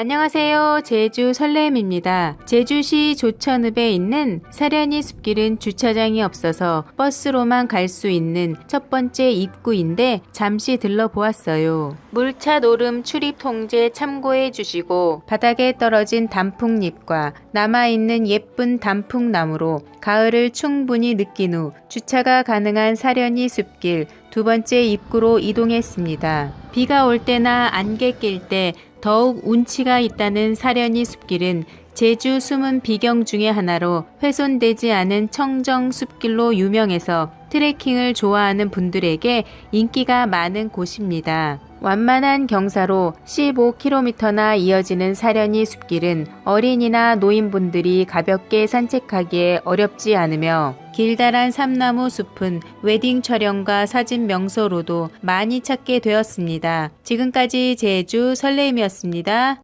안녕하세요. 제주 설렘입니다. 제주시 조천읍에 있는 사려니 숲길은 주차장이 없어서 버스로만 갈 수 있는 첫 번째 입구인데 잠시 들러보았어요. 물차 노름 출입 통제 참고해 주시고 바닥에 떨어진 단풍잎과 남아있는 예쁜 단풍나무로 가을을 충분히 느낀 후 주차가 가능한 사려니 숲길 두 번째 입구로 이동했습니다. 비가 올 때나 안개 낄 때 더욱 운치가 있다는 사려니 숲길은 제주 숨은 비경 중의 하나로 훼손되지 않은 청정 숲길로 유명해서 트레킹을 좋아하는 분들에게 인기가 많은 곳입니다. 완만한 경사로 15km나 이어지는 사려니 숲길은 어린이나 노인분들이 가볍게 산책하기에 어렵지 않으며 길다란 삼나무 숲은 웨딩 촬영과 사진 명소로도 많이 찾게 되었습니다. 지금까지 제주 설레임이었습니다.